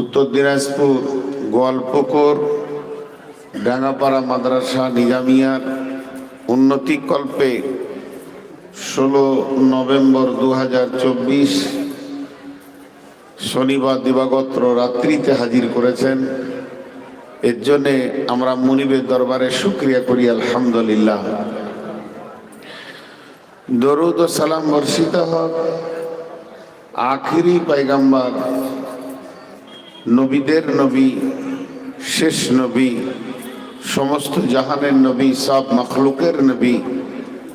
উত্তর দিনাজপুর গোয়ালপুকুর ডাঙ্গাপাড়া মাদ্রাসা, নিজামিয়ার, উন্নতিকল্পে ষোলো নভেম্বর দু হাজার চব্বিশ, শনিবার দিবাগত রাত্রিতে হাজির করেছেন। এর জন্যে আমরা মুনিবের দরবারে শুক্রিয়া করি, আলহামদুলিল্লাহ। দরুদ ও সালাম বর্ষিত হক। আখিরি পাইগাম্বার নবীদের নবী, শেষ নবী, সমস্ত জাহানের নবী, সব মখলুকের নবী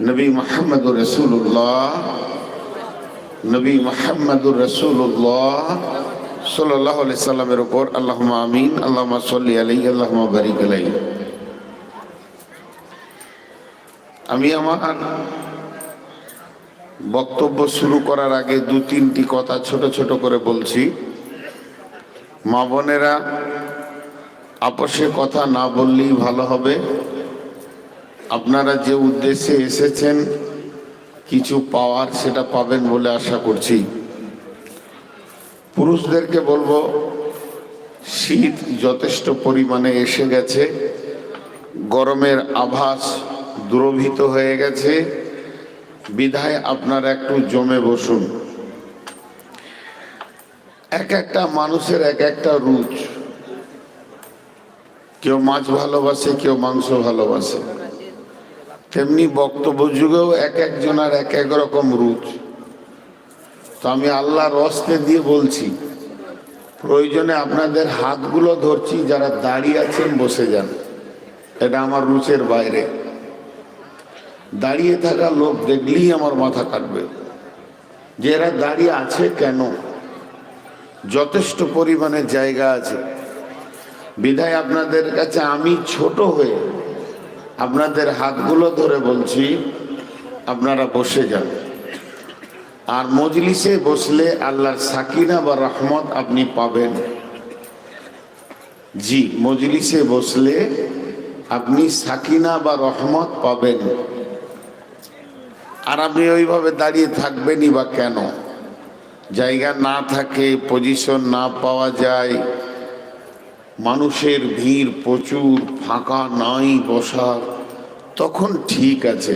নবী মোহাম্মদুর রসুল্লাহ নবী মোহাম্মদুর রসুল্লাহ সাল্লাহ সাল্লামের উপর আল্লাহ আমিন আল্লাহ সাল্লি আলাই আল্লাহ বারিক আলাই আমি আমার বক্তব্য শুরু করার আগে দু তিনটি কথা ছোট ছোট করে বলছি। মা বোনেরা আপসে কথা না বললেই ভালো হবে। আপনারা যে উদ্দেশ্যে এসেছেন, কিছু পাওয়ার সেটা পাবেন বলে আশা করছি। পুরুষদেরকে বলব, শীত যথেষ্ট পরিমাণে এসে গেছে, গরমের আভাস দ্রবীত হয়ে গেছে। বিধায় আপনারা একটু জমে বসুন। এক একটা মানুষের এক একটা রুচ। কেউ মাছ ভালোবাসে, কেউ মাংস ভালোবাসে। তেমনি বক্তব্য যুগেও এক একজনের এক এক রকম রুচ। তো আমি আল্লাহর রসকে দিয়ে বলছি, প্রয়োজনে আপনাদের হাতগুলো ধরছি, যারা দাঁড়িয়ে আছেন, বসে যান। এটা আমার রুচের বাইরে। দাঁড়িয়ে থাকা লোক দেখলেই আমার মাথা কাটবে। যে এরা দাঁড়িয়ে আছে কেন? যথেষ্ট পরিমাণে জায়গা আছে। বিদায় আপনাদের কাছে আমি ছোট হয়ে আপনাদের হাতগুলো ধরে বলছি, আপনারা বসে যান। আর মজলিসে বসলে আল্লাহর সাকিনা বা রহমত আপনি পাবেন। জি, মজলিসে বসলে আপনি সাকিনা বা রহমত পাবেন। আর আপনি ওইভাবে দাঁড়িয়ে থাকবেনই বা কেন? জায়গা না থাকে পজিশন না পাওয়া যায়, মানুষের ভিড় প্রচুর, ফাঁকা নাই বসার, তখন ঠিক আছে।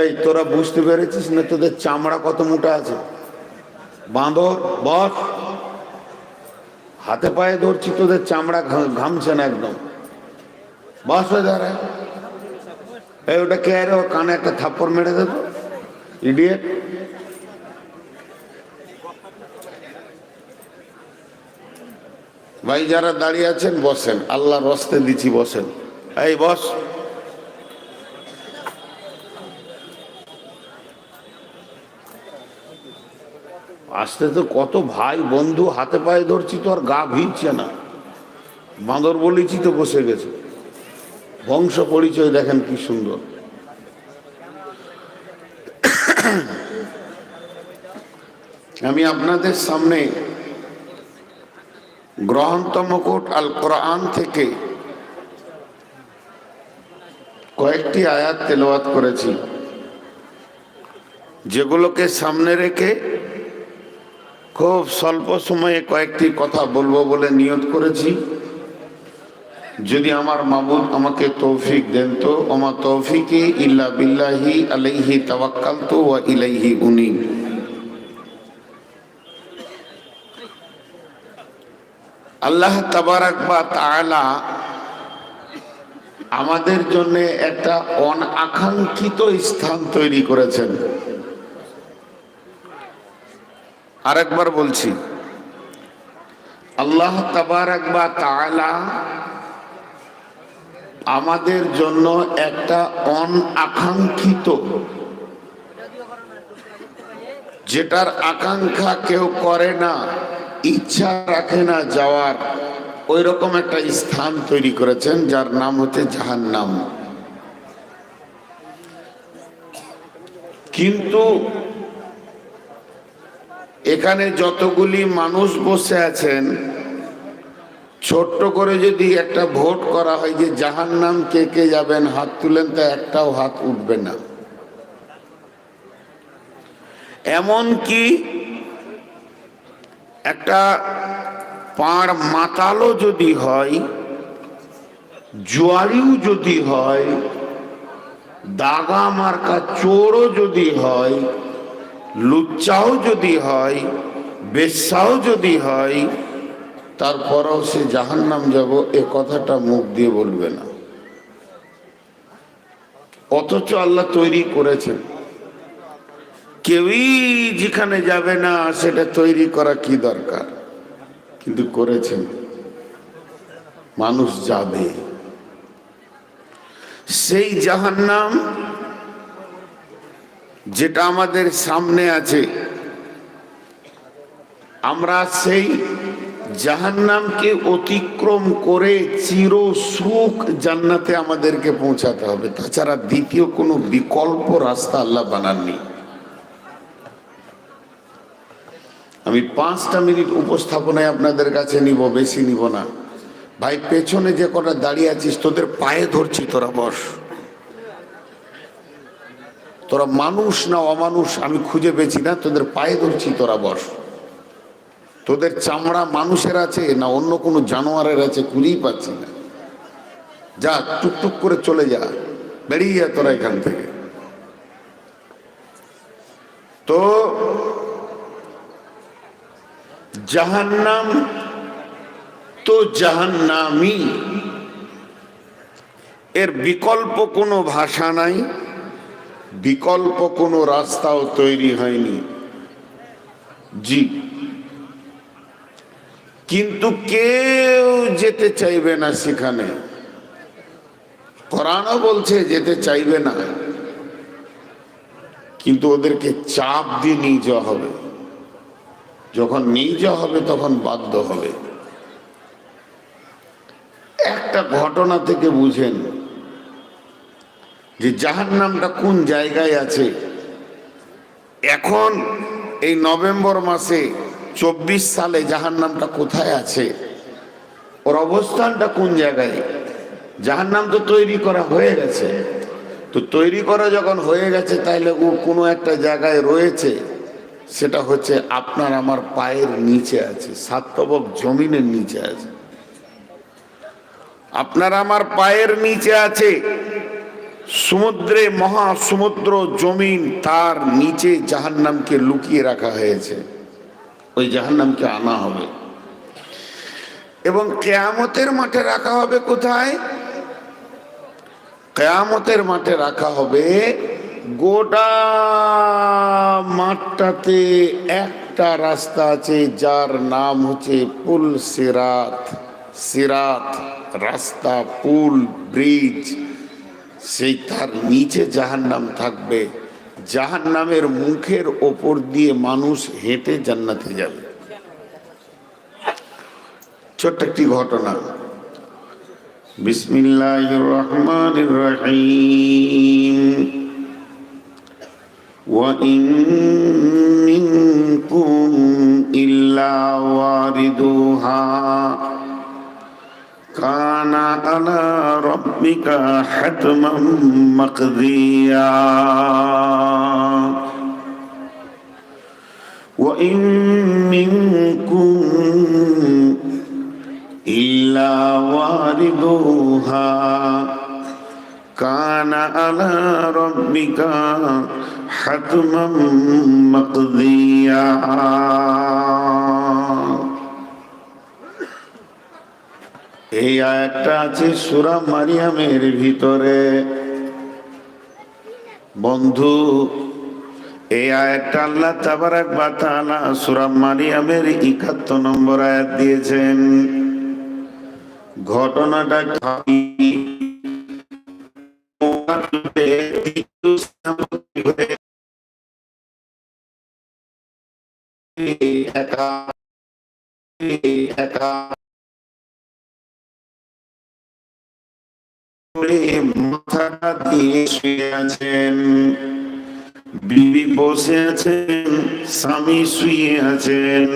এই, তোরা বুঝতে পেরেছিস না তোদের চামড়া কত মোটা আছে? বাঁদর, বস। হাতে পায়ে ধরছি, তোদের চামড়া ঘামছে না একদম। বস হয়ে দাঁড়ায় ওটা কে আরে কানে একটা থাপ্পড় মেরে দেবো। ইডিয়েট ভাই যারা দাঁড়িয়ে আছেন বসেন। আল্লাহ রস্তে দিচ্ছি বসেন। এই বস। আসতে তো কত ভাই বন্ধু হাতে পায়ে ধরছি তো আর গা ভিজছে না। বাঁদর বলেছি তো বসে গেছে। বংশ পরিচয় দেখেন কি সুন্দর। আমি আপনাদের সামনে গ্রহন্ত মুকুট আল কোরআন থেকে কয়েকটি আয়াত তেলাওয়াত করেছি। যেগুলোকে সামনে রেখে খুব স্বল্প সময়ে কয়েকটি কথা বলব বলে নিয়ত করেছি। যদি আমার মাবুদ আমাকে তৌফিক দেন তো আমার তৌফিকে ইল্লা বিল্লাহি আলাইহি তাওয়াক্কালতু ওয়া ইলাইহি উনি আল্লাহ আমাদের জন্য একটা অনাকাঙ্ক্ষিত স্থান তৈরি করেছেন। আরেকবার বলছি, আল্লাহ তাবারাক বা তাআলা আমাদের জন্য একটা অনাকাঙ্ক্ষিত, যেটার আকাঙ্ক্ষা কেউ করে না। ইচ্ছা রাখে না যাওয়ার। ওই রকম একটা স্থান তৈরি করেছেন, যার নাম হচ্ছে জাহান্নাম। কিন্তু এখানে যতগুলি মানুষ বসে আছেন, ছোট্ট করে যদি একটা ভোট করা হয় যে জাহান নাম কে কে যাবেন, হাত তুলেন, তা একটাও হাত উঠবে না। এমন কি একটা পাড় মাতালও যদি হয়, জোয়ারিও যদি হয় দাগা মার্কা চোরও যদি হয়, লুচ্চাও যদি হয়, বেশ্যাও যদি হয়, তারপরেও সে জাহান নাম যাব, এ কথাটা মুখ দিয়ে বলবে না। অথচ আল্লাহ তৈরি করেছেন। কেউই যেখানে যাবে না, সেটা তৈরি করা কি দরকার? কিন্তু করেছেন। মানুষ যাবে। সেই জাহান্নাম যেটা আমাদের সামনে আছে, আমরা সেই জাহান্নামকে অতিক্রম করে চির সুখ জান্নাতে আমাদেরকে পৌঁছাতে হবে। তাছাড়া দ্বিতীয় কোনো বিকল্প রাস্তা আল্লাহ বানাননি। আমি পাঁচটা মিনিট উপস্থাপনায় আপনাদের কাছে নিব, বেশি নিব না। ভাই, পেছনে যে কটা দাঁড়িয়ে আছিস, তোদের পায়ে ধরছি তোরা, বস। তোরা মানুষ না অমানুষ, আমি খুঁজে পেয়েছি না, তোদের পায়ে ধরছি তোরা, বস। তোদের চামড়া মানুষের আছে না অন্য কোনো জানোয়ারের আছে, খুঁজেই পাচ্ছি না। যা টুকটুক করে চলে যা, বেরিয়ে যা তোরা এখান থেকে। তো জাহান্নাম তো জাহান্নামি এর বিকল্প কোনো ভাষা নাই, বিকল্প কোনো রাস্তাও তৈরি হয়নি। জি। কিন্তু কেউ যেতে চাইবে না সেখানে। কোরআনও বলছে যেতে চাইবে না। কিন্তু ওদেরকে চাপ দিয়ে নিয়ে যাওয়া হবে। যখন যাওয়া হবে, তখন বাধ্য হবে। একটা ঘটনা থেকে বুঝেন যে জাহান নামটা কোন জায়গায় আছে। এখন এই নভেম্বর মাসে চব্বিশ সালে জাহান নামটা কোথায় আছে? ওর অবস্থানটা কোন জায়গায়? জাহান নাম তো তৈরি করা হয়ে গেছে। তো তৈরি করা যখন হয়ে গেছে, তাইলে ও কোনো একটা জায়গায় রয়েছে। সেটা হচ্ছে আপনার আমার পায়ের নিচে আছে সাতবক জমিনের নিচে আছে। আপনার আমার পায়ের নিচে আছে, সমুদ্রে, মহাসমুদ্র জমিন, তার নিচে জাহান্নামকে লুকিয়ে রাখা হয়েছে। ওই জাহান্নামকে আনা হবে। এবং কেয়ামতের মাঠে রাখা হবে কোথায়? কেয়ামতের মাঠে রাখা হবে গোটা মাঠটাতে একটা রাস্তা আছে, যার নাম হচ্ছে পুল সিরাত। সিরাত রাস্তা, পুল, ব্রিজ, সেই তার নিচে জাহান্নাম থাকবে। জাহান্নামের মুখের ওপর দিয়ে মানুষ হেঁটে জান্নাতে যাবে। ছোট্ট একটি ঘটনা। বিসমিল্লাহ রহমান রহিম। وإن منكم إلا واردوها كان على ربك حتما مقضيا وإن منكم إلا واردوها كان على ربك حتما مقضيا এই আয়াতটা আছে সুরা মারিয়ামের ভিতরে বন্ধু এই আয়াতটা আল্লাহ তাবারাক বা তাআলা সূরা মারিয়ামের 71 নম্বর আয়াত দিয়েছেন ঘটনাটা কি মাথাটা দিয়ে শুয়ে আছেন, বিবি বসে আছেন, স্বামী শুয়ে আছেন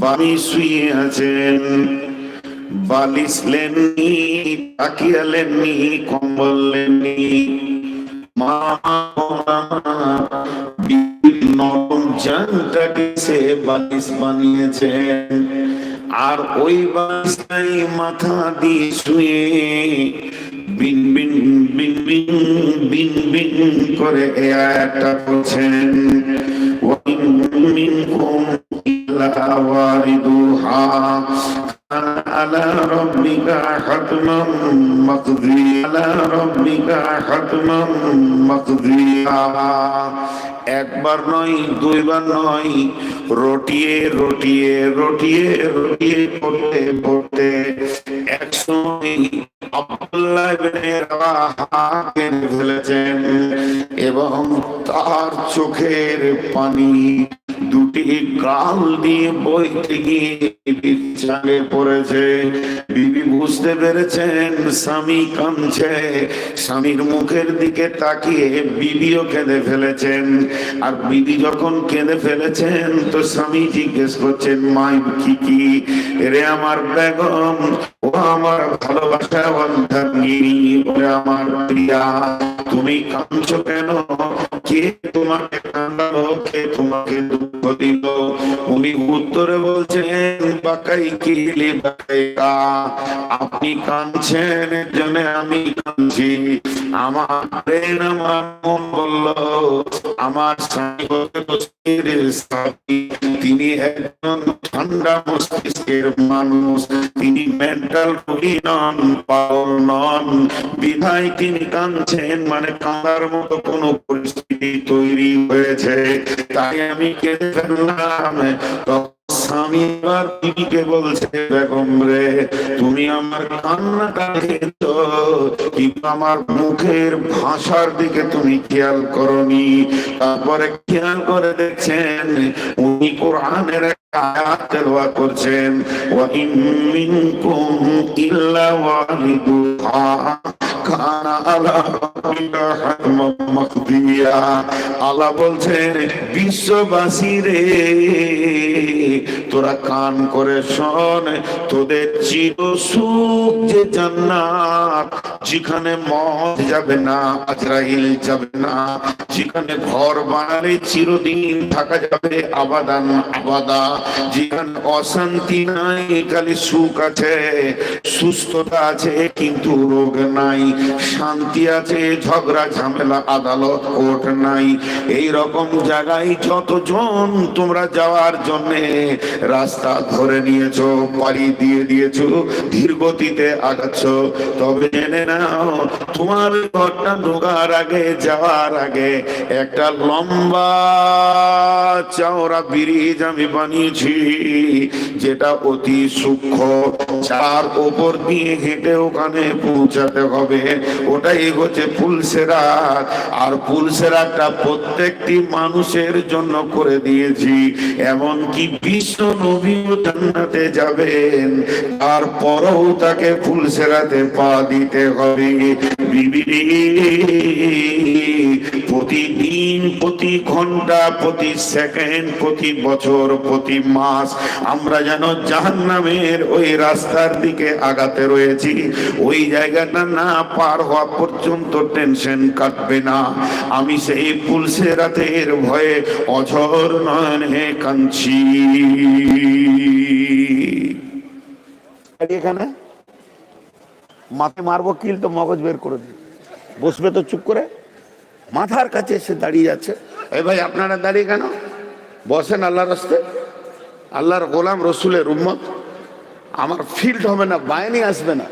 বামি শুয়ে আছেন বালিশ লেননি, তাকিয়া লেননি, কম্বল লেননি, মা নরম জানটাকে সে বালিশ বানিয়েছে আর ওই বালিশটাই মাথা দিয়ে শুয়ে বিন বিন বিন বিন বিন বিন করে এ আয়াতটা বলছেন ওয়াইন মিনকুম ইল্লা ওয়ারিদুহা। على ربك حتما مقضيا على ربك حتما مقضيا একবার নয় দুইবার নয় রটিয়ে রটিয়ে রটিয়ে রটিয়ে পড়তে পড়তে একসময় আব্দুল্লাহ ইবনে রাওয়াহা কেঁদে ফেলেছেন এবং তার চোখের পানি দুটি গাল দিয়ে বইতে গিয়ে বিছানে পড়েছে। বিবি বুঝতে পেরেছেন, স্বামী স্বামীর মুখের দিকে তাকিয়ে বিবিও কেঁদে ফেলেছেন। আর বিবি যখন কেঁদে ফেলেছেন, তো স্বামী জিজ্ঞেস করছেন মাই কি কি? রে আমার বেগম, ও আমার ভালোবাসা বন্ধনী ওরে আমার প্রিয়া, তুমি কাঁদছো কেন? কে তোমাকে কান্দালো কে তোমাকে দুঃখ দিল? উনি উত্তরে বলছেন, বাকাই কিলি বাকাইকা? আপনি কাঁদছেন এর জন্য আমি কাঁদছি। আমার আমার তিনি একজন ঠান্ডা মস্তিষ্কের মানুষ। তিনি মেন্টাল রোগী নন পাগল নন। বিধায় তিনি কাঁদছেন মানে কাঁদার মতো কোনো পরিস্থিতি তৈরি হয়েছে। তাই আমি কেঁদে ফেললাম। তখন স্বামী আর বিবিকে বলছে বেগম রে, তুমি আমার কান্নাটা দেখেছ কিন্তু আমার মুখের ভাষার দিকে তুমি খেয়াল করনি। তারপরে খেয়াল করে দেখছেন, উনি কোরআনের করছেন আলা বলছেন বিশ্ববাসী রে তোরা কান করে শোন তোদের চির সুখ যে জান্নাত যেখানে মদ যাবে না, আজরাইল যাবে না, যেখানে ঘর বানালে চিরদিন থাকা যাবে আবাদান আবাদা, যেখানে অশান্তি নাই, খালি সুখ আছে, সুস্থতা আছে, কিন্তু রোগ নাই, শান্তি আছে, ঝগড়া, ঝামেলা, আদালত, কোর্ট নাই। এই রকম জায়গায় যতজন তোমরা যাওয়ার জন্যে রাস্তা ধরে নিয়েছো, পাড়ি দিয়ে দিয়েছ ধীর গতিতে আগাচ্ছ, তবে জেনে নাও, তোমার ঘরটা ঢোকার আগে, যাওয়ার আগে একটা লম্বা চওড়া ব্রিজ আমি বানিয়েছি, যেটা অতি সূক্ষ্ম। চার ওপর দিয়ে হেঁটে ওখানে পৌঁছাতে হবে। ওটাই হচ্ছে ফুলসেরাত আর ফুলসেরাতটা প্রত্যেকটি মানুষের জন্য করে দিয়েছি। এমনকি বিশ্ব নবীও জান্নাতে যাবেন, তারপরেও তাকে ফুলসেরাতে পা দিতে হবে। প্রতিদিন, প্রতি ঘণ্টা, প্রতি সেকেন্ড, প্রতি বছর, প্রতি মাস আমরা যেন জাহান্নামের ওই রাস্তার দিকে আগাতে রয়েছি। ওই জায়গাটা না পার হওয়া পর্যন্ত টেনশন কাটবে না। আমি সেই পুলসে রাতের ভয়ে অঝর নয়নে কাঞ্চি এখানে? মাথে মারবো, কিল তো মগজ বের করে দিই। বসবে তো চুপ করে। মাথার কাছে এসে দাঁড়িয়ে যাচ্ছে এ ভাই, আপনারা দাঁড়িয়ে কেন? বসেন আল্লাহর রাস্তে আল্লাহর গোলাম রসুলের উম্মত। আমার ফিল্ড হবে না বায়নি আসবে না।